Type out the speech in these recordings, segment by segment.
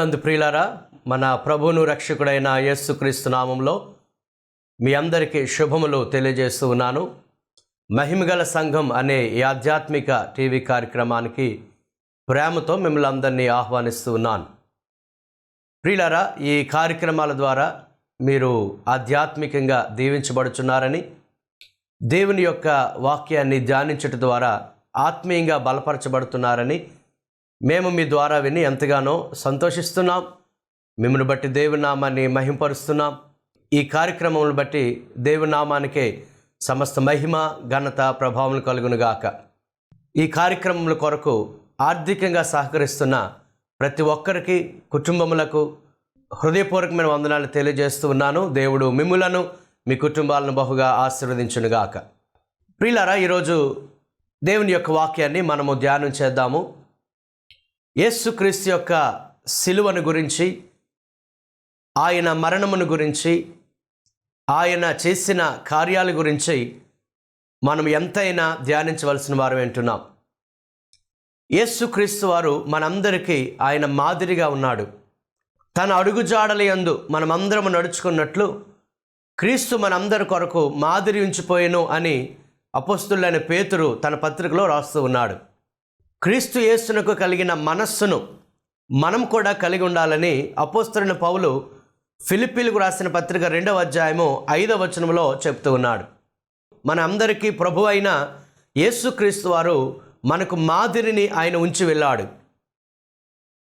ప్రభునందు ప్రియులారా మన ప్రభును రక్షకుడైన యేసుక్రీస్తు నామంలో మీ అందరికీ శుభములు తెలియజేస్తూ ఉన్నాను. మహిమగల సంఘం అనే ఈ ఆధ్యాత్మిక టీవీ కార్యక్రమానికి ప్రేమతో మిమ్మల్ని అందరినీ ఆహ్వానిస్తూ ఉన్నాను. ప్రియులారా ఈ కార్యక్రమాల ద్వారా మీరు ఆధ్యాత్మికంగా దీవించబడుచున్నారని దేవుని యొక్క వాక్యాన్ని ధ్యానించటం ద్వారా ఆత్మీయంగా బలపరచబడుతున్నారని మేము మీ ద్వారా విని ఎంతగానో సంతోషిస్తున్నాం. మిమ్మల్ని బట్టి దేవునామాన్ని మహింపరుస్తున్నాం. ఈ కార్యక్రమంను బట్టి దేవునామానికే సమస్త మహిమ ఘనత ప్రభావం కలుగునుగాక. ఈ కార్యక్రమముల కొరకు ఆర్థికంగా సహకరిస్తున్న ప్రతి ఒక్కరికి కుటుంబములకు హృదయపూర్వకమైన వందనాలు తెలియజేస్తూ ఉన్నాను. దేవుడు మిమ్ములను మీ కుటుంబాలను బహుగా ఆశీర్వదించునుగాక. ప్రియులారా ఈరోజు దేవుని యొక్క వాక్యాన్ని మనము ధ్యానం చేద్దాము. యేసుక్రీస్తు యొక్క సిలువను గురించి ఆయన మరణమును గురించి ఆయన చేసిన కార్యాల గురించి మనం ఎంతైనా ధ్యానించవలసిన వారు వింటున్నాం యేసుక్రీస్తు వారు మనందరికీ ఆయన మాదిరిగా ఉన్నాడు. తన అడుగుజాడల యందు మనమందరం నడుచుకున్నట్లు క్రీస్తు మనందరి కొరకు మాదిరి ఉంచిపోయేను అని అపస్తులైన పేతురు తన పత్రికలో రాస్తూ ఉన్నాడు. క్రీస్తు యేసునకు కలిగిన మనస్సును మనం కూడా కలిగి ఉండాలని అపోస్తరుని పౌలు ఫిలిపీలకు రాసిన పత్రిక రెండవ అధ్యాయము ఐదవ వచనంలో చెప్తూ ఉన్నాడు. మన అందరికీ ప్రభు అయిన యేసుక్రీస్తు వారు మనకు మాదిరిని ఆయన ఉంచి వెళ్ళాడు.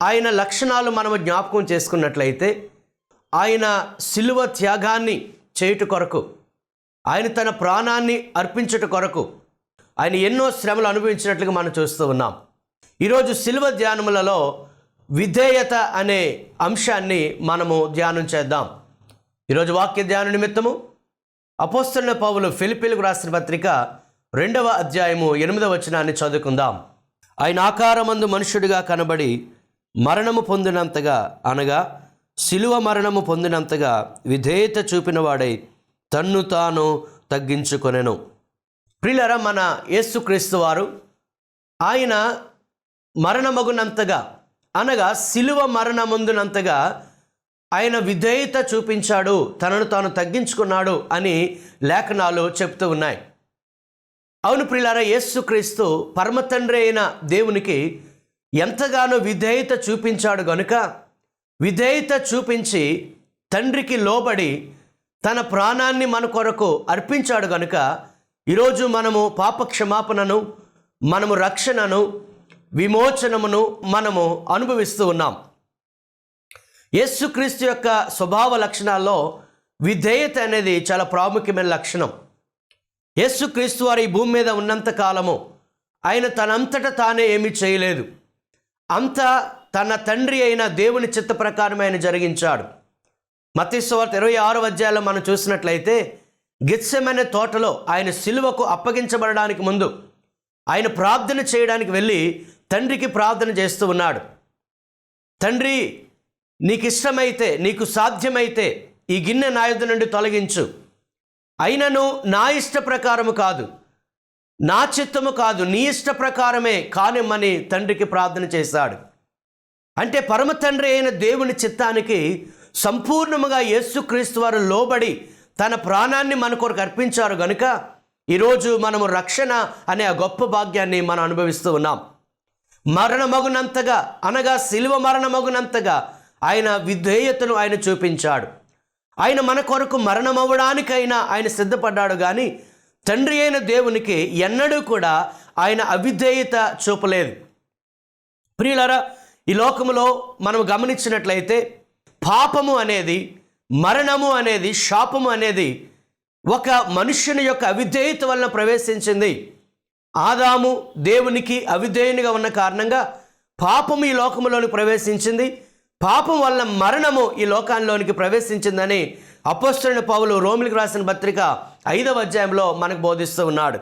ఆయన లక్షణాలు మనము జ్ఞాపకం చేసుకున్నట్లయితే ఆయన సిలువ త్యాగాన్ని చేయుట కొరకు ఆయన తన ప్రాణాన్ని అర్పించుట కొరకు ఆయన ఎన్నో శ్రమలు అనుభవించినట్లుగా మనం చూస్తూ ఉన్నాం. ఈరోజు సిలువ ధ్యానములలో విధేయత అనే అంశాన్ని మనము ధ్యానం చేద్దాం. ఈరోజు వాక్య ధ్యాన నిమిత్తము. అపోస్తున్న పౌలు ఫిలిపిలకు రాసిన పత్రిక రెండవ అధ్యాయము ఎనిమిదవ వచనాన్ని చదువుకుందాం. ఆయన ఆకారమందు మనుషుడిగా కనబడి మరణము పొందినంతగా అనగా శిలువ మరణము పొందినంతగా విధేయత చూపినవాడై తన్ను తాను తగ్గించుకొనెను. ప్రిలరా మన యేసుక్రీస్తు వారు ఆయన మరణమగునంతగా అనగా శిలువ మరణముందునంతగా ఆయన విధేయత చూపించాడు తనను తాను తగ్గించుకున్నాడు అని లేఖనాలు చెప్తూ ఉన్నాయి. అవును ప్రిలారా యేసుక్రీస్తు పరమతండ్రి అయిన దేవునికి ఎంతగానో విధేయత చూపించాడు గనుక విధేయత చూపించి తండ్రికి లోబడి తన ప్రాణాన్ని మన కొరకు అర్పించాడు గనుక ఈరోజు మనము పాప క్షమాపణను మనము రక్షణను విమోచనమును మనము అనుభవిస్తూ ఉన్నాం. యేసుక్రీస్తు యొక్క స్వభావ లక్షణాల్లో విధేయత అనేది చాలా ప్రాముఖ్యమైన లక్షణం. యేసుక్రీస్తు వారు ఈ భూమి మీద ఉన్నంత కాలము ఆయన తనంతట తానే ఏమీ చేయలేదు. అంతా తన తండ్రి అయిన దేవుని చిత్త ప్రకారం ఆయన జరిగించాడు. మతీశ్వార్త ఇరవై ఆరు అధ్యాయంలో మనం చూసినట్లయితే గిత్సమనే తోటలో ఆయన సిలువకు అప్పగించబడడానికి ముందు ఆయన ప్రార్థన చేయడానికి వెళ్ళి తండ్రికి ప్రార్థన చేస్తూ ఉన్నాడు. తండ్రి నీకు ఇష్టమైతే నీకు సాధ్యమైతే ఈ గిన్నె నా నుండి తొలగించు. అయినను నా ఇష్ట ప్రకారము కాదు నా చిత్తము కాదు నీ ఇష్ట ప్రకారమే కానిమ్మని తండ్రికి ప్రార్థన చేశాడు. అంటే పరమ తండ్రి అయిన దేవుని చిత్తానికి సంపూర్ణముగా యేసుక్రీస్తు వారు లోబడి తన ప్రాణాన్ని మన కొరకు అర్పించారు గనుక ఈరోజు మనము రక్షణ అనే ఆ గొప్ప భాగ్యాన్ని మనం అనుభవిస్తూ ఉన్నాం. మరణమగునంతగా అనగా శిలువ మరణమగునంతగా ఆయన విధేయతను ఆయన చూపించాడు. ఆయన మన కొరకు మరణమవ్వడానికైనా ఆయన సిద్ధపడ్డాడు కానీ తండ్రి అయిన దేవునికి ఎన్నడూ కూడా ఆయన అవిధేయత చూపలేదు. ప్రియులారా ఈ లోకములో మనం గమనించినట్లయితే పాపము అనేది మరణము అనేది శాపము అనేది ఒక మనుష్యుని యొక్క అవిధేయత వలన ప్రవేశించింది. ఆదాము దేవునికి అవిధేయునిగా ఉన్న కారణంగా పాపము ఈ లోకములోనికి ప్రవేశించింది. పాపం వల్ల మరణము ఈ లోకాల్లోనికి ప్రవేశించిందని అపోస్తున్న పౌలు రోమిలికి రాసిన పత్రిక ఐదవ అధ్యాయంలో మనకు బోధిస్తూ ఉన్నాడు.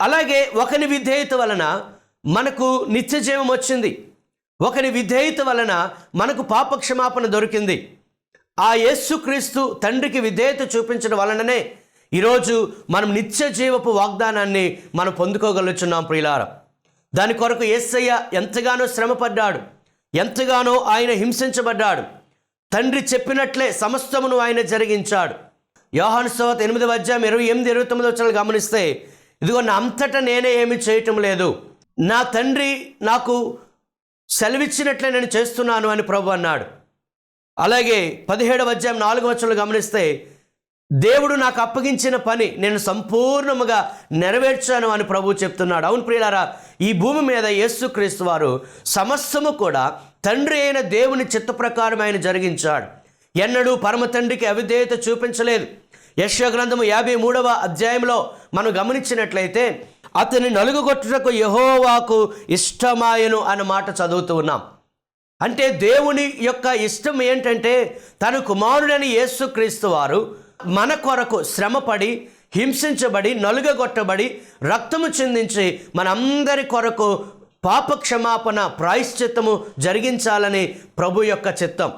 అలాగే ఒకని విధేయత వలన మనకు నిత్యజీవం వచ్చింది. ఒకని విధేయత వలన మనకు పాప క్షమాపణ దొరికింది. ఆ యేసుక్రీస్తు తండ్రికి విధేయత చూపించడం వలననే ఈరోజు మనం నిత్య జీవపు వాగ్దానాన్ని మనం పొందుకోగలుగుతున్నాం ప్రియులార. దాని కొరకు యేసయ్య ఎంతగానో శ్రమపడ్డాడు. ఎంతగానో ఆయన హింసించబడ్డాడు. తండ్రి చెప్పినట్లే సమస్తమును ఆయన జరిగించాడు. యోహాను సోత్ ఎనిమిది అధ్యాయం ఇరవై ఎనిమిది ఇరవై తొమ్మిది వచ్చాలు గమనిస్తే ఇదిగో నా అంతటా నేనే ఏమి చేయటం లేదు. నా తండ్రి నాకు సెలవిచ్చినట్లే నేను చేస్తున్నాను అని ప్రభు అన్నాడు. అలాగే పదిహేడవ అధ్యాయం నాలుగు వచ్చలు గమనిస్తే దేవుడు నాకు అప్పగించిన పని నేను సంపూర్ణముగా నెరవేర్చాను అని ప్రభు చెప్తున్నాడు. అవును ప్రియులారా ఈ భూమి మీద యేసుక్రీస్తు వారు సమస్తము కూడా తండ్రి అయిన దేవుని చిత్త ప్రకారం ఆయన జరిగించాడు. ఎన్నడూ పరమ తండ్రికి అవిధేయత చూపించలేదు. యశ్వగ్రంథము యాభై మూడవ అధ్యాయంలో మనం గమనించినట్లయితే అతని నలుగుగొట్టుటకు యహోవాకు ఇష్టమాయను అన్న మాట చదువుతూ ఉన్నాం. అంటే దేవుని యొక్క ఇష్టం ఏంటంటే తన కుమారుడని యేసుక్రీస్తు వారు మన కొరకు శ్రమపడి హింసించబడి నలుగగొట్టబడి రక్తము చిందించి మనందరి కొరకు పాప క్షమాపణ ప్రాయశ్చిత్తము జరిగించాలని ప్రభు యొక్క చిత్తం.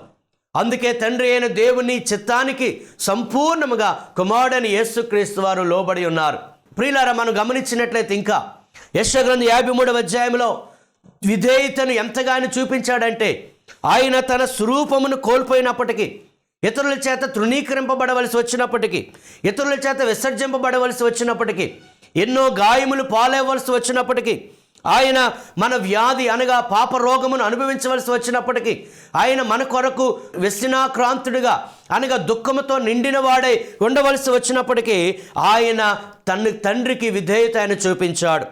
అందుకే తండ్రి అయిన దేవుని చిత్తానికి సంపూర్ణముగా కుమారుడని యేసుక్రీస్తు వారు లోబడి ఉన్నారు. ప్రియులారా మనం గమనించినట్లయితే ఇంకా యశగ్రంథ యాభై మూడవ అధ్యాయంలో విధేయతను ఎంతగానో చూపించాడంటే ఆయన తన స్వరూపమును కోల్పోయినప్పటికీ ఇతరుల చేత తృణీకరింపబడవలసి వచ్చినప్పటికీ ఇతరుల చేత విసర్జింపబడవలసి వచ్చినప్పటికీ ఎన్నో గాయములు పాలేవలసి వచ్చినప్పటికీ ఆయన మన వ్యాధి అనగా పాప రోగమును అనుభవించవలసి వచ్చినప్పటికీ ఆయన మన కొరకు వ్యసనాక్రాంతుడిగా అనగా దుఃఖముతో నిండిన వాడై ఉండవలసి వచ్చినప్పటికీ ఆయన తన తండ్రికి విధేయత ఆయన చూపించాడు.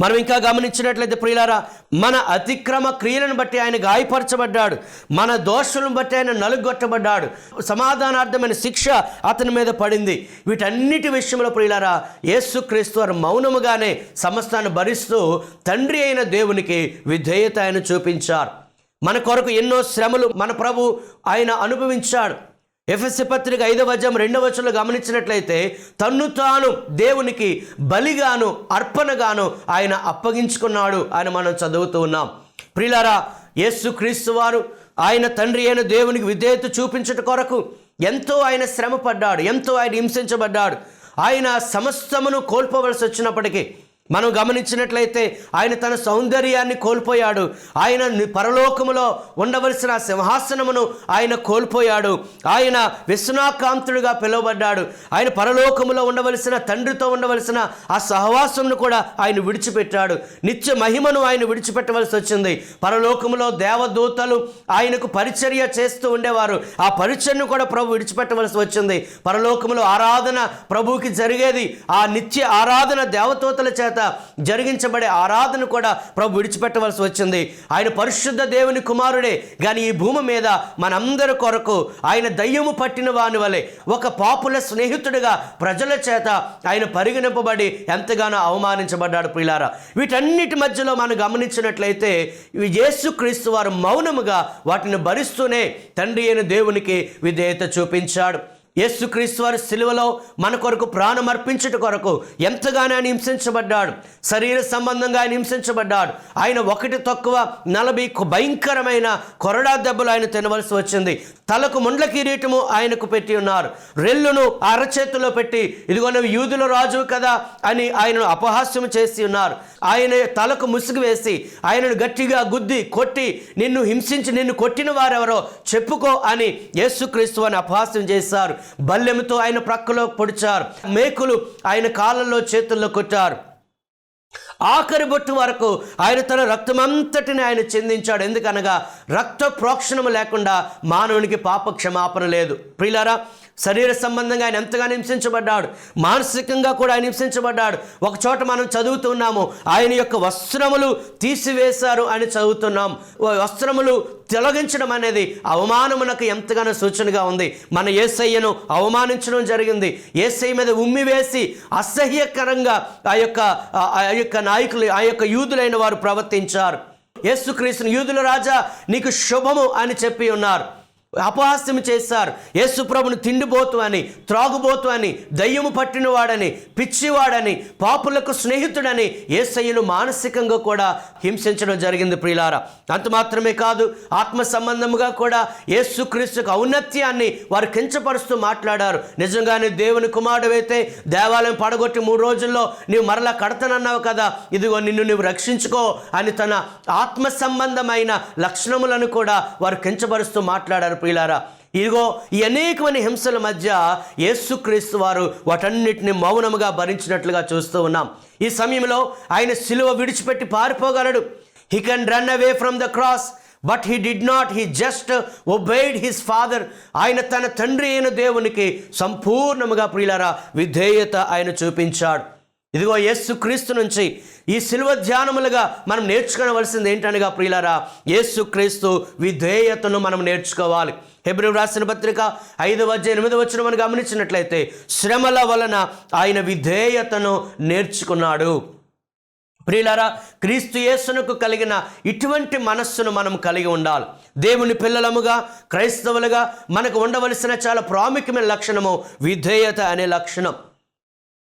మనం ఇంకా గమనించినట్లయితే ప్రియులారా మన అతిక్రమ క్రియలను బట్టి ఆయన గాయపరచబడ్డాడు. మన దోషులను బట్టి ఆయన నలుగొట్టబడ్డాడు. సమాధానార్థమైన శిక్ష అతని మీద పడింది. వీటన్నిటి విషయంలో ప్రియులారా యేసుక్రీస్తు వారు మౌనముగానే సమస్తాన్ని భరిస్తూ తండ్రి అయిన దేవునికి విధేయత ఆయన చూపించారు. మన కొరకు ఎన్నో శ్రమలు మన ప్రభు ఆయన అనుభవించాడు. ఎఫ్ఎస్ పత్రిక ఐదవ అధ్యాయం రెండవ వచనంలో గమనించినట్లయితే తన్ను తాను దేవునికి బలిగాను అర్పణగాను ఆయన అప్పగించుకున్నాడు అని మనం చదువుతూ ఉన్నాం. ప్రిలారా యేసు క్రీస్తు వారు ఆయన తండ్రి అయిన దేవునికి విధేయత చూపించుట కొరకు ఎంతో ఆయన శ్రమ పడ్డాడు ఎంతో ఆయన హింసించబడ్డాడు. ఆయన సమస్తమును కోల్పోవలసి వచ్చినప్పటికీ మనం గమనించినట్లయితే ఆయన తన సౌందర్యాన్ని కోల్పోయాడు. ఆయన పరలోకములో ఉండవలసిన సింహాసనమును ఆయన కోల్పోయాడు. ఆయన విశ్వనాకాంతుడిగా పిలువబడ్డాడు. ఆయన పరలోకములో ఉండవలసిన తండ్రితో ఉండవలసిన ఆ సహవాసమును కూడా ఆయన విడిచిపెట్టాడు. నిత్య మహిమను ఆయన విడిచిపెట్టవలసి వచ్చింది. పరలోకములో దేవదూతలు ఆయనకు పరిచర్య చేస్తూ ఉండేవారు. ఆ పరిచర్ను కూడా ప్రభు విడిచిపెట్టవలసి వచ్చింది. పరలోకములో ఆరాధన ప్రభువుకి జరిగేది. ఆ నిత్య ఆరాధన దేవదూతల చేత జరిగించబడే ఆరాధన కూడా ప్రభు విడిచిపెట్టవలసి వచ్చింది. ఆయన పరిశుద్ధ దేవుని కుమారుడే. కానీ ఈ భూమి మీద మనందరి కొరకు ఆయన దయ్యము పట్టిన వాని వలె ఒక పాపుల స్నేహితుడిగా ప్రజల చేత ఆయన పరిగణింపబడి ఎంతగానో అవమానించబడ్డాడు ప్రిలారా వీటన్నిటి మధ్యలో మనం గమనించినట్లయితే యేసుక్రీస్తు వారు మౌనముగా వాటిని భరిస్తూనే తండ్రి అయిన దేవునికి విధేయత చూపించాడు. యేసుక్రీస్తు వారి సిలువలో మన కొరకు ప్రాణం అర్పించుట కొరకు ఎంతగానో ఆయన హింసించబడ్డాడు. శరీర సంబంధంగా ఆయన హింసించబడ్డాడు. ఆయన ఒకటి తక్కువ నలభై భయంకరమైన కొరడా దెబ్బలు ఆయన తినవలసి వచ్చింది. తలకు ముండ్ల కిరీటము ఆయనకు పెట్టి ఉన్నారు. రెల్లును అరచేతిలో పెట్టి ఇదిగో నువ్వు యూదుల రాజు కదా అని ఆయనను అపహాస్యం చేసి ఉన్నారు. ఆయన తలకు ముసుగు వేసి ఆయనను గట్టిగా గుద్ది కొట్టి నిన్ను హింసించి నిన్ను కొట్టిన వారెవరో చెప్పుకో అని యేసుక్రీస్తు అని అపహాస్యం చేశారు. బల్లెముతో ఆయన ప్రక్కలో పొడిచారు. మేకులు ఆయన కాళ్ళలో చేతుల్లో కొట్టారు. ఆఖరి బొట్టు వరకు ఆయన తన రక్తమంతటిని ఆయన చెందించాడు. ఎందుకనగా రక్త ప్రోక్షణము లేకుండా మానవునికి పాప క్షమాపణ లేదు. ప్రియులారా శరీర సంబంధంగా ఆయన ఎంతగానో హింసించబడ్డాడు. మానసికంగా కూడా ఆయన హింసించబడ్డాడు. ఒకచోట మనం చదువుతున్నాము ఆయన యొక్క వస్త్రములు తీసివేశారు అని చదువుతున్నాం. వస్త్రములు తొలగించడం అనేది అవమానమునకు ఎంతగానో సూచనగా ఉంది. మన ఏసయ్యను అవమానించడం జరిగింది. ఏసయ్య మీద ఉమ్మి వేసి అసహ్యకరంగా ఆ యొక్క ఆ- ఆ యొక్క నాయకులు ఆ యొక్క యూదులైన వారు ప్రవర్తించారు. యేసుక్రీస్తుని యూదుల రాజా నీకు శుభము అని చెప్పి ఉన్నారు. అపహాస్యం చేశారు. యేసుప్రభుని తిండిబోతు తిండిపోతు అని త్రాగుబోతు అని దయ్యము పట్టినవాడని పిచ్చివాడని పాపులకు స్నేహితుడని ఏసయ్యను మానసికంగా కూడా హింసించడం జరిగింది ప్రియులారా. అంత మాత్రమే కాదు ఆత్మ సంబంధముగా కూడా యేసుక్రీస్తుకు ఔన్నత్యాన్ని వారు కించపరుస్తూ మాట్లాడారు. నిజంగానే దేవుని కుమారుడైతే దేవాలయం పడగొట్టి మూడు రోజుల్లో నీవు మరలా కడతానన్నావు కదా ఇదిగో నిన్ను నువ్వు రక్షించుకో అని తన ఆత్మ సంబంధమైన లక్షణములను కూడా వారు కించపరుస్తూ మాట్లాడారు ప్రియులారా ఇదిగో ఈ అనేకమైన హింసల మధ్య యేసుక్రీస్తు వారు వాటన్నిటిని మౌనముగా భరించినట్లుగా చూస్తూ ఉన్నాం. ఈ సమయంలో ఆయన సిలువ విడిచిపెట్టి పారిపోగలడు. He can run away from the cross but he did not he just obeyed his father ఆయన తన తండ్రి అయిన దేవునికి సంపూర్ణముగా ప్రియులారా విధేయత ఆయన చూపించాడు. ఇదిగో యేసుక్రీస్తు నుంచి ఈ శిల్వ ధ్యానములుగా మనం నేర్చుకోవలసింది ఏంటనగా ప్రియులారా యేసుక్రీస్తు విధేయతను మనం నేర్చుకోవాలి. హెబ్రి రాసిన పత్రిక ఐదవ అధ్యాయం ఎనిమిది వచ్చిన మనం గమనించినట్లయితే శ్రమల వలన ఆయన విధేయతను నేర్చుకున్నాడు. ప్రియులారా క్రీస్తు యేసునకు కలిగిన ఇటువంటి మనస్సును మనం కలిగి ఉండాలి. దేవుని పిల్లలముగా క్రైస్తవులుగా మనకు ఉండవలసిన చాలా ప్రాముఖ్యమైన లక్షణము విధేయత అనే లక్షణం.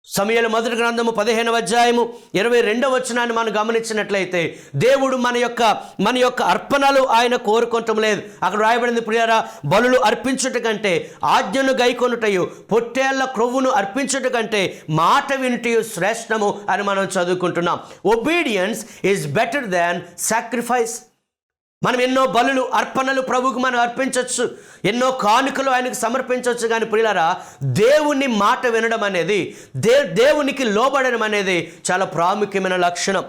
సమయాల మొదటి గ్రంథము పదిహేనవ అధ్యాయము ఇరవై రెండవ వచనాన్ని మనం గమనించినట్లయితే దేవుడు మన యొక్క మన యొక్క అర్పణలు ఆయన కోరుకోవటం లేదు. అక్కడ రాయబడింది ప్రియారా బలులు అర్పించుట కంటే ఆజ్ఞను గైకొనుటయు పొట్టేళ్ళ క్రొవ్వును అర్పించుట కంటే మాట వినుటయు శ్రేష్టము అని మనం చదువుకుంటున్నాం. Obedience is better than sacrifice మనం ఎన్నో బలులు అర్పణలు ప్రభువుకు మనం అర్పించవచ్చు ఎన్నో కానుకలు ఆయనకు సమర్పించవచ్చు కానీ ప్రియులారా దేవుని మాట వినడం అనేది దే దేవునికి లోబడడం అనేది చాలా ప్రాముఖ్యమైన లక్షణం.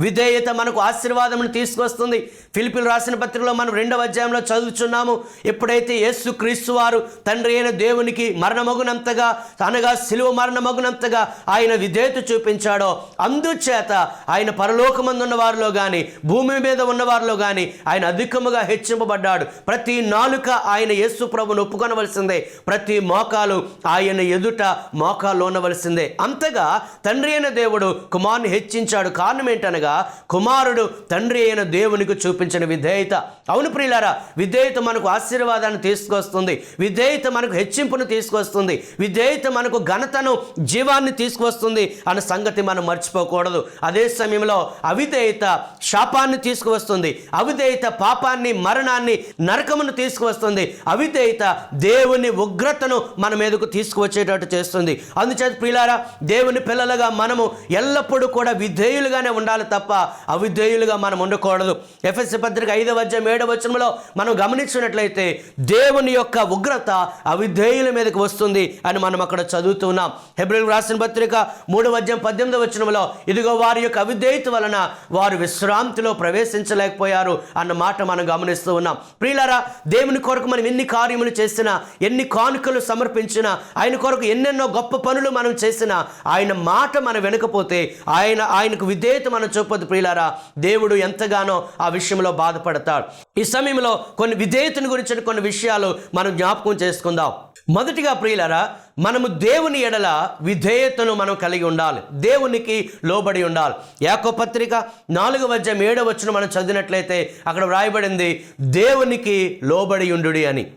విధేయత మనకు ఆశీర్వాదమును తీసుకొస్తుంది. ఫిలిపిలు రాసిన పత్రికలో మనం రెండవ అధ్యాయంలో చదువుచున్నాము. ఎప్పుడైతే యేసు క్రీస్తు వారు తండ్రి అయిన దేవునికి మరణమగునంతగా అనగా సిలువ మరణమగునంతగా ఆయన విధేయత చూపించాడో అందుచేత ఆయన పరలోకమందున్న వారిలో కానీ భూమి మీద ఉన్నవారిలో కానీ ఆయన అధికముగా హెచ్చింపబడ్డాడు. ప్రతి నాలుక ఆయన యేసు ప్రభును ఒప్పుకొనవలసిందే. ప్రతి మోకాలు ఆయన ఎదుట మోకాలు ఉండవలసిందే అంతగా తండ్రి అయిన దేవుడు కుమార్ని హెచ్చించాడు. కారణం ఏంటనగా కుమారుడు తండ్రి అయిన దేవునికి చూపించిన విధేయత. అవును ప్రియులారా విధేయత మనకు ఆశీర్వాదాన్ని తీసుకొస్తుంది విధేయత మనకు హెచ్చింపును తీసుకొస్తుంది విధేయత మనకు ఘనతను జీవాన్ని తీసుకువస్తుంది అన్న సంగతి మనం మర్చిపోకూడదు. అదే సమయంలో అవిధేయత శాపాన్ని తీసుకువస్తుంది అవిధేయత పాపాన్ని మరణాన్ని నరకమును తీసుకువస్తుంది అవిధేయత దేవుని ఉగ్రతను మన మీదకు తీసుకువచ్చేటట్టు చేస్తుంది. అందుచేత ప్రియులారా దేవుని పిల్లలుగా మనము ఎల్లప్పుడూ కూడా విధేయులుగానే ఉండాలి తప్ప అవిధేయులుగా మనం ఉండకూడదు. ఎఫ్ఎస్సి పత్రిక ఐదవ అధ్యాయం ఏడవ వచనంలో మనం గమనించినట్లయితే దేవుని యొక్క ఉగ్రత అవిధేయుల మీదకి వస్తుంది అని మనం అక్కడ చదువుతున్నాం హెబ్రిల్ రాసిన పత్రిక మూడవ అధ్యాయం పద్దెనిమిదవ వచనంలో ఇదిగో వారి యొక్క అవిధేయత వలన వారు విశ్రాంతిలో ప్రవేశించలేకపోయారు అన్న మాట మనం గమనిస్తూ ఉన్నాం. ప్రియులారా దేవుని కొరకు మనం ఎన్ని కార్యములు చేసినా ఎన్ని కానుకలు సమర్పించినా ఆయన కొరకు ఎన్నెన్నో గొప్ప పనులు మనం చేసినా ఆయన మాట మనం వినకపోతే ఆయన ఆయనకు విధేయత మనం చూపదు ప్రియులారా దేవుడు ఎంతగానో ఆ విషయంలో బాధపడతాడు. ఈ సమయంలో కొన్ని విధేయతను గురించిన కొన్ని విషయాలు మనం జ్ఞాపకం చేసుకుందాం. మొదటిగా ప్రియులారా మనము దేవుని ఎడల విధేయతను మనం కలిగి ఉండాలి. దేవునికి లోబడి ఉండాలి. యాకో పత్రిక నాలుగవ అధ్యాయం ఏడవ వచ్చిన మనం చదివినట్లయితే అక్కడ వ్రాయబడింది దేవునికి లోబడి ఉండు అని.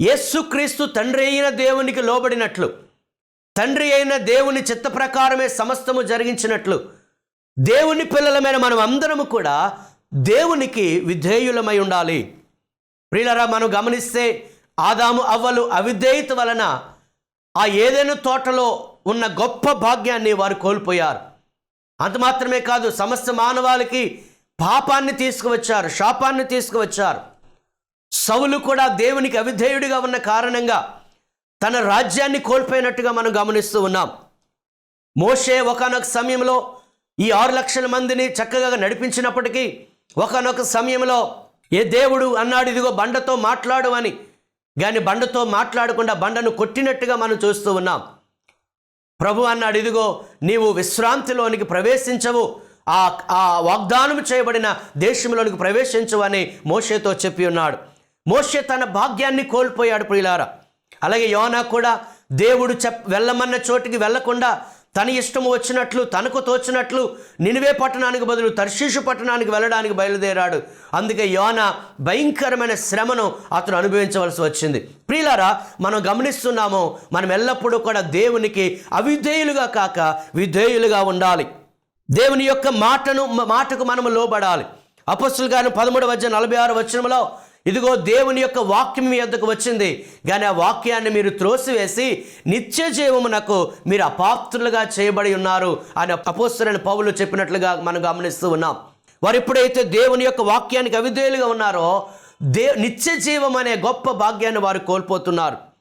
యేసుక్రీస్తు తండ్రి అయిన దేవునికి లోబడినట్లు తండ్రి అయిన దేవుని చిత్త ప్రకారమే సమస్తము జరిగించినట్లు దేవుని పిల్లలమైన మనం అందరము కూడా దేవునికి విధేయులమై ఉండాలి. ప్రియులరా మనం గమనిస్తే ఆదాము అవ్వలు అవిధేయత వలన ఆ ఏదైనా తోటలో ఉన్న గొప్ప భాగ్యాన్ని వారు కోల్పోయారు. అంత మాత్రమే కాదు సమస్త మానవాళికి పాపాన్ని తీసుకువచ్చారు శాపాన్ని తీసుకువచ్చారు. సవులు కూడా దేవునికి అవిధేయుడిగా ఉన్న కారణంగా తన రాజ్యాన్ని కోల్పోయినట్టుగా మనం గమనిస్తూ ఉన్నాం. మోషే ఒకనొక సమయంలో ఈ ఆరు లక్షల మందిని చక్కగా నడిపించినప్పటికీ ఒకనొక సమయంలో ఏ దేవుడు అన్నాడు ఇదిగో బండతో మాట్లాడు అని. కానీ బండతో మాట్లాడకుండా బండను కొట్టినట్టుగా మనం చూస్తూ ఉన్నాం. ప్రభు అన్నాడు ఇదిగో నీవు విశ్రాంతిలోనికి ప్రవేశించవు. ఆ ఆ వాగ్దానం చేయబడిన దేశంలోనికి ప్రవేశించవు అని మోషేతో చెప్పి ఉన్నాడు. మోషే తన భాగ్యాన్ని కోల్పోయాడు ప్రియులారా. అలాగే యోనా కూడా దేవుడు చెప్ వెళ్ళమన్న చోటికి వెళ్ళకుండా తన ఇష్టము వచ్చినట్లు తనకు తోచినట్లు నినివే పట్టణానికి బదులు తర్షీషు పట్టణానికి వెళ్ళడానికి బయలుదేరాడు. అందుకే యోన భయంకరమైన శ్రమను అతను అనుభవించవలసి వచ్చింది. ప్రియులారా మనం గమనిస్తున్నాము మనం ఎల్లప్పుడూ కూడా దేవునికి అవిధేయులుగా కాక విధేయులుగా ఉండాలి. దేవుని యొక్క మాటను మాటకు మనము లోబడాలి. అపస్సులు గారు పదమూడు వచ్చిన నలభై ఆరు వచనంలో ఇదిగో దేవుని యొక్క వాక్యం మీ వద్దకు వచ్చింది. కానీ ఆ వాక్యాన్ని మీరు త్రోసివేసి నిత్య జీవమునకు మీరు అపాత్రులుగా చేయబడి ఉన్నారు అని అపోస్తులైన పౌలు చెప్పినట్లుగా మనం గమనిస్తూ ఉన్నాం. వారు ఎప్పుడైతే దేవుని యొక్క వాక్యానికి అవిధేయులుగా ఉన్నారో దే నిత్య జీవం అనే గొప్ప భాగ్యాన్ని వారు కోల్పోతున్నారు.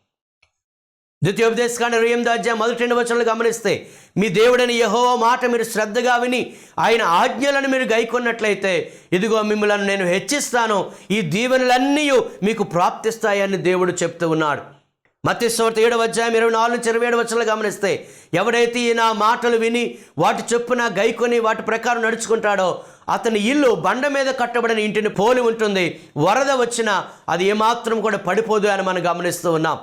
ద్వితీయోపదేశకాండ ఎనిమిది అధ్యాయం మొదటి రెండు వచనాలు గమనిస్తే మీ దేవుడని యహో మాట మీరు శ్రద్ధగా విని ఆయన ఆజ్ఞలను మీరు గైకొన్నట్లయితే ఇదిగో మిమ్మల్ని నేను హెచ్చిస్తాను ఈ దీవెనలన్నీ మీకు ప్రాప్తిస్తాయని దేవుడు చెప్తూ ఉన్నాడు. మత్స్యవార్త ఏడవ అధ్యాయం ఇరవై నాలుగు నుంచి ఇరవై ఏడు వచనాలు గమనిస్తే ఎవడైతే ఈ నా మాటలు విని వాటి చొప్పున గైకొని వాటి ప్రకారం నడుచుకుంటాడో అతని ఇల్లు బండ మీద కట్టబడిన ఇంటిని పోలి ఉంటుంది వరద వచ్చినా అది ఏమాత్రం కూడా పడిపోదు అని మనం గమనిస్తూ ఉన్నాం.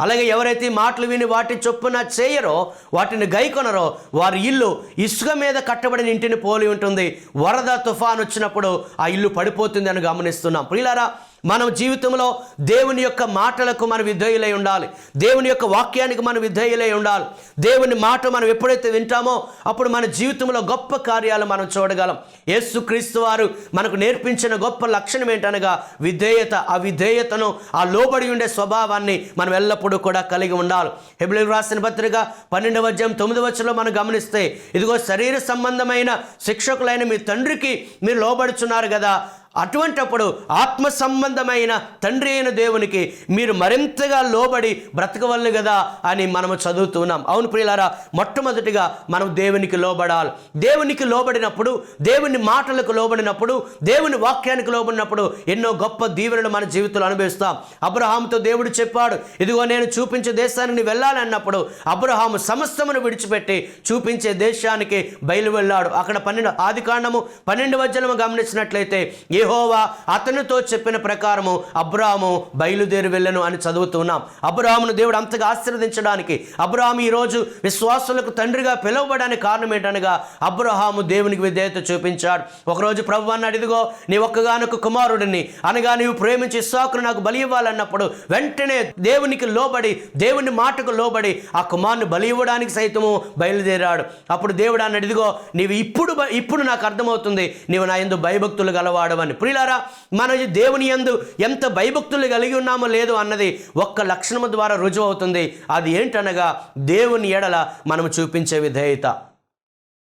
అలాగే ఎవరైతే మాటలు విని వాటి చొప్పున చేయరో వాటిని గైకొనరో వారి ఇల్లు ఇసుక మీద కట్టబడిన ఇంటిని పోలి ఉంటుంది. వరద తుఫాన్ వచ్చినప్పుడు ఆ ఇల్లు పడిపోతుంది అని గమనిస్తున్నాం. ప్రియులారా మనం జీవితంలో దేవుని యొక్క మాటలకు మనం విధేయులై ఉండాలి. దేవుని యొక్క వాక్యానికి మనం విధేయులై ఉండాలి. దేవుని మాట మనం ఎప్పుడైతే వింటామో అప్పుడు మన జీవితంలో గొప్ప కార్యాలు మనం చూడగలం. యేసు క్రీస్తు వారు మనకు నేర్పించిన గొప్ప లక్షణం ఏంటనగా విధేయత ఆ విధేయతను ఆ లోబడి ఉండే స్వభావాన్ని మనం ఎల్లప్పుడూ కూడా కలిగి ఉండాలి. హెబిల్ రాసిన పత్రిక పన్నెండవ అధ్యాయం తొమ్మిది వచ్చలో మనం గమనిస్తే ఇదిగో శరీర సంబంధమైన శిక్షకులైన మీ తండ్రికి మీరు లోబడుచున్నారు కదా అటువంటప్పుడు ఆత్మ సంబంధమైన తండ్రి అయిన దేవునికి మీరు మరింతగా లోబడి బ్రతకవల్లు కదా అని మనము చదువుతున్నాం అవును ప్రియులారా మొట్టమొదటిగా మనం దేవునికి లోబడాలి. దేవునికి లోబడినప్పుడు దేవుని మాటలకు లోబడినప్పుడు దేవుని వాక్యానికి లోబడినప్పుడు ఎన్నో గొప్ప దీవెనలు మన జీవితంలో అనుభవిస్తాం. అబ్రహాముతో దేవుడు చెప్పాడు ఇదిగో నేను చూపించే దేశానికి వెళ్ళాలన్నప్పుడు వెళ్ళాలి అన్నప్పుడు అబ్రహాము సమస్తమును విడిచిపెట్టి చూపించే దేశానికి బయలు వెళ్ళాడు అక్కడ పన్నెండు ఆది కాండము పన్నెండు వజ్రము గమనించినట్లయితే యహోవా అతనితో చెప్పిన ప్రకారము అబ్రాము బయలుదేరి వెళ్ళను అని చదువుతున్నాం అబ్రాహామును దేవుడు అంతగా ఆశీర్వదించడానికి అబ్రాహాము ఈరోజు విశ్వాసులకు తండ్రిగా పిలువబడానికి కారణం ఏంటనగా అబ్రహాము దేవునికి విధేయత చూపించాడు. ఒకరోజు ప్రభు అన్నాడు ఇదిగో నీ ఒక్కగానొక కుమారుడిని అనగా నీవు ప్రేమించి ఇస్సాకును నాకు బలి ఇవ్వాలన్నప్పుడు వెంటనే దేవునికి లోబడి దేవుని మాటకు లోబడి ఆ కుమారుని బలి ఇవ్వడానికి సైతము బయలుదేరాడు. అప్పుడు దేవుడు అన్నాడు ఇదిగో నీవు ఇప్పుడు బ- ఇప్పుడు నాకు అర్థమవుతుంది నీవు నా ఎందు భయభక్తులు గలవాడవని. ప్రియులారా మన దేవుని యందు ఎంత భయభక్తులు కలిగి ఉన్నామో లేదో అన్నది ఒక్క లక్షణము ద్వారా రుజువు అవుతుంది అది ఏంటనగా దేవుని ఎడల మనము చూపించే విధేయత.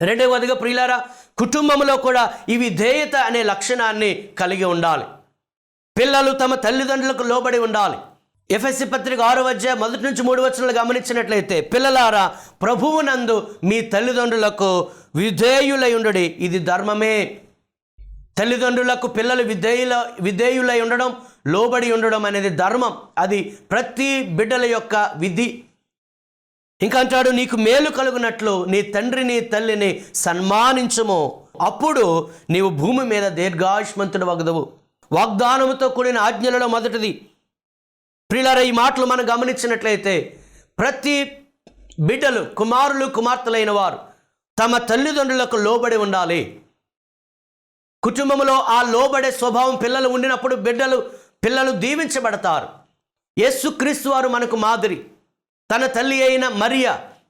రెండవదిగా ప్రియులారా కుటుంబంలో కూడా ఈ విధేయత అనే లక్షణాన్ని కలిగి ఉండాలి. పిల్లలు తమ తల్లిదండ్రులకు లోబడి ఉండాలి. ఎఫ్ఎస్సి పత్రిక ఆరో అధ్యాయం మొదటి నుంచి మూడు వచనాలు గమనించినట్లయితే పిల్లలారా ప్రభువునందు మీ తల్లిదండ్రులకు విధేయులై ఇది ధర్మమే. తల్లిదండ్రులకు పిల్లలు విధేయుల విధేయులై ఉండడం లోబడి ఉండడం అనేది ధర్మం. అది ప్రతి బిడ్డల యొక్క విధి. ఇంకా అంటాడు నీకు మేలు కలుగునట్లు నీ తండ్రిని తల్లిని సన్మానించము. అప్పుడు నీవు భూమి మీద దీర్ఘాయుష్మంతుడు వగదవు. వాగ్దానముతో కూడిన ఆజ్ఞలలో మొదటిది. ప్రిలర ఈ మాటలు మనం గమనించినట్లయితే ప్రతి బిడ్డలు కుమారులు కుమార్తెలైన వారు తమ తల్లిదండ్రులకు లోబడి ఉండాలి. కుటుంబంలో ఆ లోబడే స్వభావం పిల్లలు ఉండినప్పుడు బిడ్డలు పిల్లలు దీవించబడతారు. యేసుక్రీస్తు వారు మనకు మాదిరి. తన తల్లి అయిన మరియ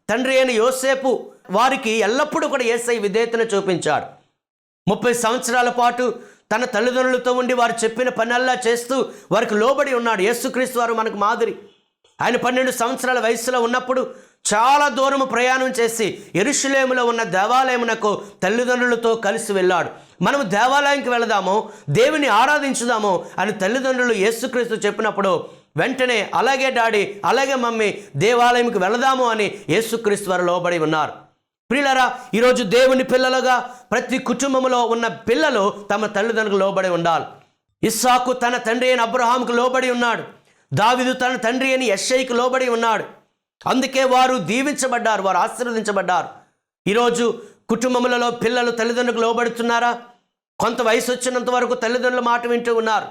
తండ్రి అయిన యోసేపు వారికి ఎల్లప్పుడూ కూడా ఏసై విధేయతను చూపించాడు. ముప్పై సంవత్సరాల పాటు తన తల్లిదండ్రులతో ఉండి వారు చెప్పిన పనల్లా చేస్తూ వారికి లోబడి ఉన్నాడు. యేసుక్రీస్తు వారు మనకు మాదిరి. ఆయన పన్నెండు సంవత్సరాల వయసులో ఉన్నప్పుడు చాలా దూరము ప్రయాణం చేసి ఎరుషులేములో ఉన్న దేవాలయమునకు తల్లిదండ్రులతో కలిసి వెళ్ళాడు. మనము దేవాలయంకి వెళదాము దేవుని ఆరాధించుదాము అని తల్లిదండ్రులు యేసుక్రీస్తు చెప్పినప్పుడు వెంటనే అలాగే డాడీ అలాగే మమ్మీ దేవాలయంకి వెళదాము అని యేసుక్రీస్తు వారు లోబడి ఉన్నారు. ప్రియులరా ఈరోజు దేవుని పిల్లలుగా ప్రతి కుటుంబంలో ఉన్న పిల్లలు తమ తల్లిదండ్రులకు లోబడి ఉండాలి. ఇస్సాకు తన తండ్రి అయిన అబ్రహాంకు లోబడి ఉన్నాడు. దావిదు తన తండ్రి అని యశ్ఐకి లోబడి ఉన్నాడు. అందుకే వారు దీవించబడ్డారు వారు ఆశీర్వదించబడ్డారు. ఈరోజు కుటుంబములలో పిల్లలు తల్లిదండ్రులకు లోబడుతున్నారా? కొంత వయసు వచ్చినంత వరకు తల్లిదండ్రుల మాట వింటూ ఉన్నారు.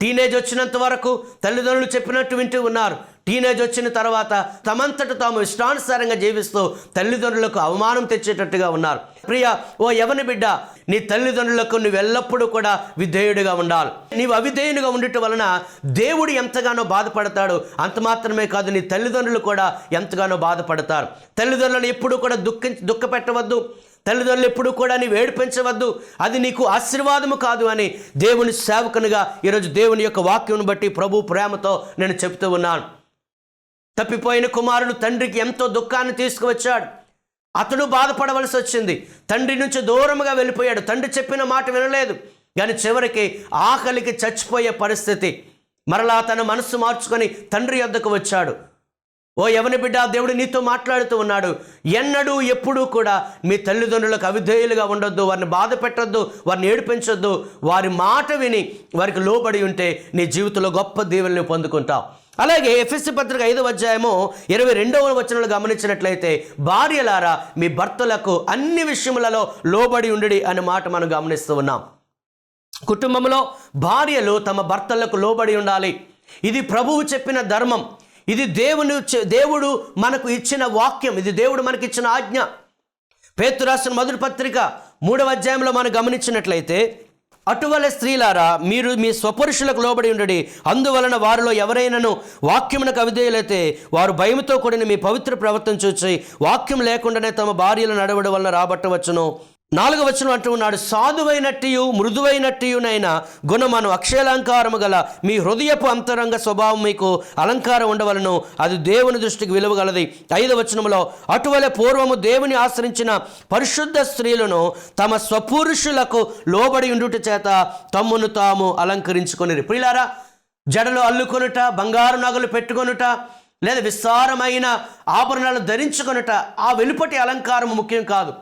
టీనేజ్ వచ్చినంత వరకు తల్లిదండ్రులు చెప్పినట్టు వింటూ ఉన్నారు. టీనేజ్ వచ్చిన తర్వాత తమంతట తాము ఇష్టానుసారంగా జీవిస్తూ తల్లిదండ్రులకు అవమానం తెచ్చేటట్టుగా ఉన్నారు. ప్రియ ఓ యవని బిడ్డ నీ తల్లిదండ్రులకు నువ్వు ఎల్లప్పుడూ కూడా విధేయుడిగా ఉండాలి. నీవు అవిధేయునిగా ఉండటం వలన దేవుడు ఎంతగానో బాధపడతాడు. అంత మాత్రమే కాదు నీ తల్లిదండ్రులు కూడా ఎంతగానో బాధపడతారు. తల్లిదండ్రులను ఎప్పుడూ కూడా దుఃఖి దుఃఖ పెట్టవద్దు తల్లిదండ్రులు ఎప్పుడు కూడా నీవు ఏడిపించవద్దు అది నీకు ఆశీర్వాదము కాదు అని దేవుని సేవకునిగా ఈరోజు దేవుని యొక్క వాక్యం బట్టి ప్రభు ప్రేమతో నేను చెప్తూ ఉన్నాను. తప్పిపోయిన కుమారుడు తండ్రికి ఎంతో దుఃఖాన్ని తీసుకువచ్చాడు. అతడు బాధపడవలసి వచ్చింది. తండ్రి నుంచి దూరంగా వెళ్ళిపోయాడు. తండ్రి చెప్పిన మాట వినలేదు. కానీ చివరికి ఆకలికి చచ్చిపోయే పరిస్థితి. మరలా తన మనస్సు మార్చుకొని తండ్రి యొద్దకు వచ్చాడు. ఓ ఎవని బిడ్డ దేవుడు నీతో మాట్లాడుతూ ఉన్నాడు. ఎన్నడూ ఎప్పుడూ కూడా మీ తల్లిదండ్రులకు అవిధేయులుగా ఉండొద్దు వారిని బాధ పెట్టొద్దు వారిని ఏడిపించొద్దు. వారి మాట విని వారికి లోబడి ఉంటే నీ జీవితంలో గొప్ప దీవెల్ని పొందుకుంటావు. అలాగే ఎఫ్ఎస్సి పత్రిక ఐదవ అధ్యాయము ఇరవై రెండవ వచనాలు గమనించినట్లయితే భార్యలారా మీ భర్తలకు అన్ని విషయములలో లోబడి ఉండి అనే మాట మనం గమనిస్తూ ఉన్నాం. కుటుంబంలో భార్యలు తమ భర్తలకు లోబడి ఉండాలి. ఇది ప్రభువు చెప్పిన ధర్మం. ఇది దేవుని దేవుడు మనకు ఇచ్చిన వాక్యం. ఇది దేవుడు మనకి ఇచ్చిన ఆజ్ఞ. పేతు రాసిన మొదటి పత్రిక మూడవ అధ్యాయంలో మనం గమనించినట్లయితే అటువల స్త్రీలారా మీరు మీ స్వపురుషులకు లోబడి ఉండడి. అందువలన వారిలో ఎవరైనాను వాక్యమునకు అవిధేయులైతే వారు భయముతో కూడిన మీ పవిత్ర ప్రవర్తన చూచి వాక్యం లేకుండానే తమ భార్యలు నడవడం వలన రాబట్టవచ్చును. నాలుగవ వచనం అంటూ ఉన్నాడు సాధువైనట్టియు మృదువైనట్టియునైన గుణమను అక్షయాలంకారము గల మీ హృదయపు అంతరంగ స్వభావం మీకు అలంకారం ఉండవలను అది దేవుని దృష్టికి విలువగలది ఐదవ వచనములో అటువలే పూర్వము దేవుని ఆశ్రయించిన పరిశుద్ధ స్త్రీలను తమ స్వపురుషులకు లోబడి ఉండుట చేత తమ్మును తాము అలంకరించుకొని ప్రియులారా జడలు అల్లుకొనుట బంగారు నగలు పెట్టుకొనుట లేదా విస్తారమైన ఆభరణాలు ధరించుకొనుట ఆ వెలుపటి అలంకారం ముఖ్యం కాదు.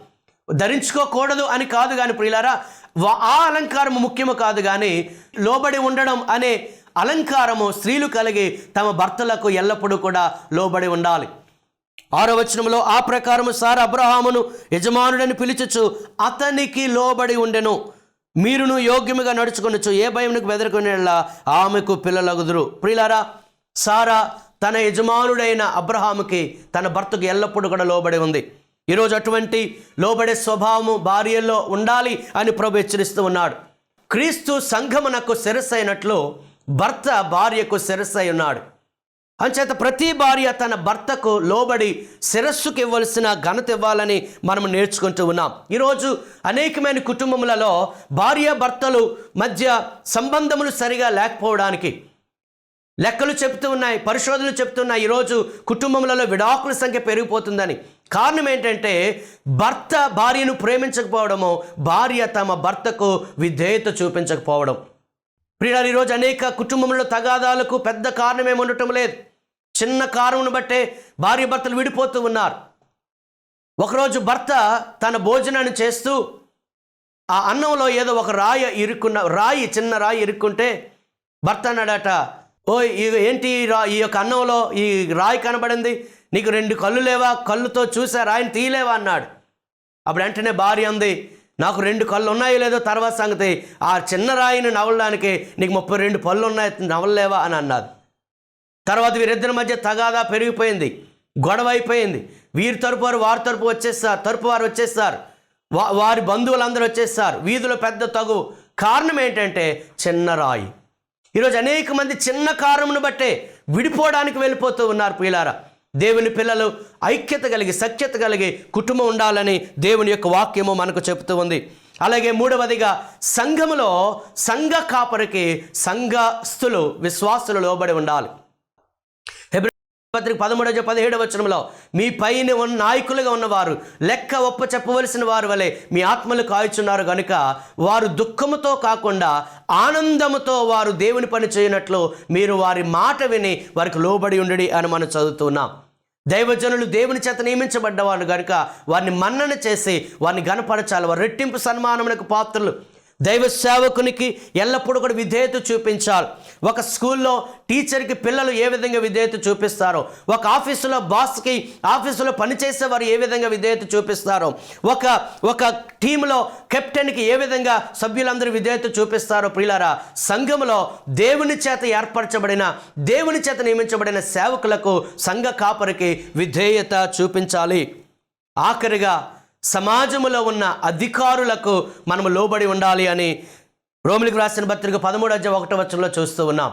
ధరించుకోకూడదు అని కాదు కానీ ప్రియులారా ఆ అలంకారం ముఖ్యము కాదు కానీ లోబడి ఉండడం అనే అలంకారము స్త్రీలు కలిగి తమ భర్తలకు ఎల్లప్పుడూ కూడా లోబడి ఉండాలి. ఆరో వచనంలో ఆ ప్రకారము సార్ అబ్రహామును యజమానుడని పిలుచుచు అతనికి లోబడి ఉండెను. మీరును యోగ్యముగా నడుచుకొనొచ్చు ఏ భయమునకు బెదరకునేలా ఆమెకు పిల్లలగుదురు. ప్రియులారా సారా తన యజమానుడైన అబ్రహాముకి తన భర్తకు ఎల్లప్పుడూ కూడా లోబడి ఉంది. ఈరోజు అటువంటి లోబడే స్వభావము భార్యల్లో ఉండాలి అని ప్రభు హెచ్చరిస్తూ ఉన్నాడు. క్రీస్తు సంఘమునకు శిరస్సైనట్లు భర్త భార్యకు శిరస్సై ఉన్నాడు. అంచేత ప్రతి భార్య తన భర్తకు లోబడి శిరస్సుకు ఇవ్వాల్సిన ఘనత ఇవ్వాలని మనం నేర్చుకుంటూ ఉన్నాం. ఈరోజు అనేకమైన కుటుంబములలో భార్య భర్తలు మధ్య సంబంధములు సరిగా లేకపోవడానికి లెక్కలు చెప్తూ ఉన్నాయి పరిశోధనలు చెప్తున్నాయి. ఈరోజు కుటుంబంలో విడాకుల సంఖ్య పెరిగిపోతుందని. కారణం ఏంటంటే భర్త భార్యను ప్రేమించకపోవడము భార్య తమ భర్తకు విధేయత చూపించకపోవడం. ప్రియులారు ఈరోజు అనేక కుటుంబంలో తగాదాలకు పెద్ద కారణం ఏమి ఉండటం లేదు. చిన్న కారణం బట్టే భార్య భర్తలు విడిపోతూ ఉన్నారు. ఒకరోజు భర్త తన భోజనాన్ని చేస్తూ ఆ అన్నంలో ఏదో ఒక రాయి ఇరుక్కున్న రాయి చిన్న రాయి ఇరుక్కుంటే భర్త అన్నాడట ఓ ఈ- ఏంటి ఈ రా ఈ యొక్క అన్నంలో ఈ రాయి కనబడింది? నీకు రెండు కళ్ళు లేవా? కళ్ళుతో చూసా రాయిని తీయలేవా? అన్నాడు. అప్పుడు వెంటనే భార్య అంది నాకు రెండు కళ్ళు ఉన్నాయో లేదో తర్వాత సంగతి. ఆ చిన్న రాయిని నవలడానికి నీకు ముప్పై రెండు పళ్ళు ఉన్నాయి నవలలేవా? అని అన్నారు తర్వాత వీరిద్దరి మధ్య తగాదా పెరిగిపోయింది. గొడవ అయిపోయింది. వీరి తరపు వారు వారి తరపు వచ్చేస్తారు తరపు వారు వచ్చేస్తారు. వా వారి బంధువులందరూ వచ్చేస్తారు. వీధిలో పెద్ద తగు కారణం ఏంటంటే చిన్న రాయి. ఈరోజు అనేక మంది చిన్న కారణమును బట్టే విడిపోవడానికి వెళ్ళిపోతూ ఉన్నారు పిల్లారా దేవుని పిల్లలు ఐక్యత కలిగి సఖ్యత కలిగి కుటుంబం ఉండాలని దేవుని యొక్క వాక్యము మనకు చెబుతూ ఉంది. అలాగే మూడవదిగా సంఘములో సంఘ కాపరికి సంఘస్థులు విశ్వాసులు లోబడి ఉండాలి. పత్రిక పదమూడవ పదిహేడవ వచనంలో మీ పైన ఉన్న నాయకులుగా ఉన్నవారు లెక్క ఒప్ప చెప్పవలసిన వారు వలె మీ ఆత్మలు కాయుచున్నారు కనుక వారు దుఃఖముతో కాకుండా ఆనందముతో వారు దేవుని పని చేయనట్లు మీరు వారి మాట విని వారికి లోబడి ఉండడి అని మనం చదువుతున్నాం. దైవజనులు దేవుని చేత నియమించబడ్డవారు కనుక వారిని మన్నన చేసి వారిని గనపరచాలి వారు రెట్టింపు సన్మానములకు పాత్రలు. దైవ సేవకునికి ఎల్లప్పుడూ కూడా విధేయత చూపించాలి. ఒక స్కూల్లో టీచర్కి పిల్లలు ఏ విధంగా విధేయత చూపిస్తారో ఒక ఆఫీసులో బాస్కి ఆఫీసులో పనిచేసే వారు ఏ విధంగా విధేయత చూపిస్తారో ఒక ఒక టీంలో కెప్టెన్కి ఏ విధంగా సభ్యులందరూ విధేయత చూపిస్తారో ప్రియులారా సంఘములో దేవుని చేత ఏర్పరచబడిన దేవుని చేత నియమించబడిన సేవకులకు సంఘ కాపరికి విధేయత చూపించాలి. ఆఖరిగా సమాజంలో ఉన్న అధికారులకు మనము లోబడి ఉండాలి అని రోమిలికి రాసిన పత్రిక పదమూడు అధ్యాయ ఒకటో వచ్చంలో చూస్తూ ఉన్నాం.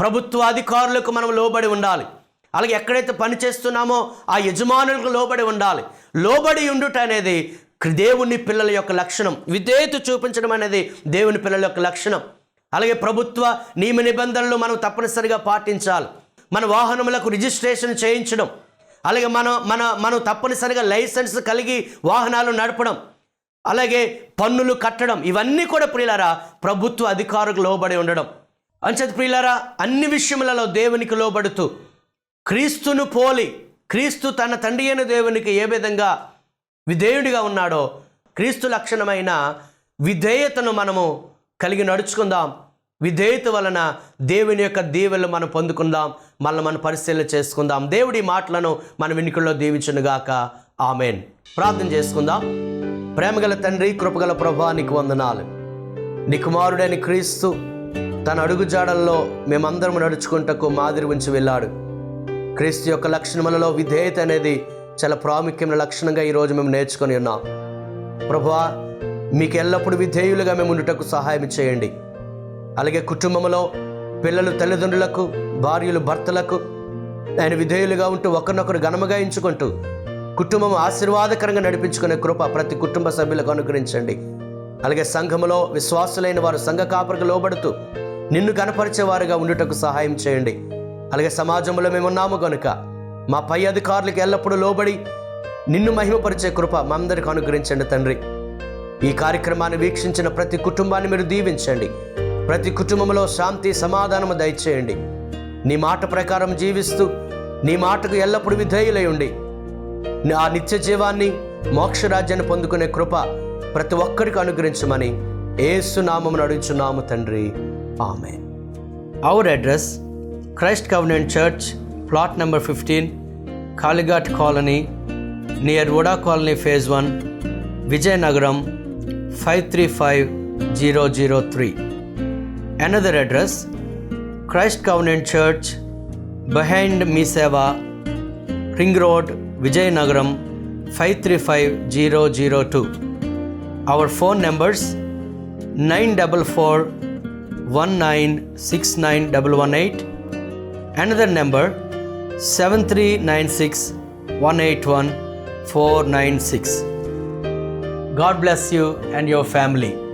ప్రభుత్వ అధికారులకు మనం లోబడి ఉండాలి. అలాగే ఎక్కడైతే పని చేస్తున్నామో ఆ యజమానులకు లోబడి ఉండాలి. లోబడి ఉండుట అనేది దేవుని పిల్లల యొక్క లక్షణం. విధేయత చూపించడం అనేది దేవుని పిల్లల యొక్క లక్షణం. అలాగే ప్రభుత్వ నియమ నిబంధనలు మనం తప్పనిసరిగా పాటించాలి. మన వాహనములకు రిజిస్ట్రేషన్ చేయించడం. అలాగే మనం మన మనం తప్పనిసరిగా లైసెన్స్ కలిగి వాహనాలు నడపడం అలాగే పన్నులు కట్టడం ఇవన్నీ కూడా ప్రియులారా ప్రభుత్వ అధికారులకు లోబడి ఉండడం. అంచేత ప్రియులారా అన్ని విషయములలో దేవునికి లోబడుతూ క్రీస్తును పోలి క్రీస్తు తన తండ్రి అయిన దేవునికి ఏ విధంగా విధేయుడిగా ఉన్నాడో క్రీస్తు లక్షణమైన విధేయతను మనము కలిగి నడుచుకుందాం. విధేయత వలన దేవుని యొక్క దీవెలు మనం పొందుకుందాం. మళ్ళీ మనం పరిశీలన చేసుకుందాం. దేవుడి మాటలను మన వెనుకల్లో దీవించునుగాక ఆమెన్. ప్రార్థన చేసుకుందాం. ప్రేమగల తండ్రి కృపగల ప్రభా నీకు వందనాలు. నీ కుమారుడైన క్రీస్తు తన అడుగుజాడల్లో మేమందరం నడుచుకుంటకు మాదిరి ఉంచి వెళ్ళాడు. క్రీస్తు యొక్క లక్షణములలో విధేయత అనేది చాలా ప్రాముఖ్యమైన లక్షణంగా ఈరోజు మేము నేర్చుకొని ఉన్నాం. ప్రభువా మీకు ఎల్లప్పుడూ విధేయులుగా మేము ఉండుటకు సహాయం చేయండి. అలాగే కుటుంబంలో పిల్లలు తల్లిదండ్రులకు భార్యలు భర్తలకు ఆయన విధేయులుగా ఉంటూ ఒకరినొకరు ఘనముగా ఎంచుకుంటూ కుటుంబం ఆశీర్వాదకరంగా నడిపించుకునే కృప ప్రతి కుటుంబ సభ్యులకు అనుగ్రహించండి. అలాగే సంఘములో విశ్వాసులైన వారు సంఘ కాపరికి లోబడుతూ నిన్ను కనపరిచేవారుగా ఉండుటకు సహాయం చేయండి. అలాగే సమాజంలో మేమున్నాము కనుక మా పై అధికారులకు ఎల్లప్పుడూ లోబడి నిన్ను మహిమపరిచే కృప మా అందరికి అనుగ్రహించండి తండ్రి. ఈ కార్యక్రమాన్ని వీక్షించిన ప్రతి కుటుంబాన్ని మీరు దీవించండి. ప్రతి కుటుంబంలో శాంతి సమాధానము దయచేయండి. నీ మాట ప్రకారం జీవిస్తూ నీ మాటకు ఎల్లప్పుడూ విధేయులై ఉండి. ఆ నిత్య జీవాన్ని మోక్షరాజ్యాన్ని పొందుకునే కృప ప్రతి ఒక్కరికి అనుగ్రహించమని ఏసునామమును అడుగుచున్నాము తండ్రి. ఆమె our address Christ Covenant Church plot number fifteen Kalighat colony near VUDA colony phase one Vizianagaram five three five zero zero three another address Christ Covenant Church behind Me Ring Road, Vijayanagaram 535002. Our phone numbers 944 1969118, another number 7396 God bless you and your family.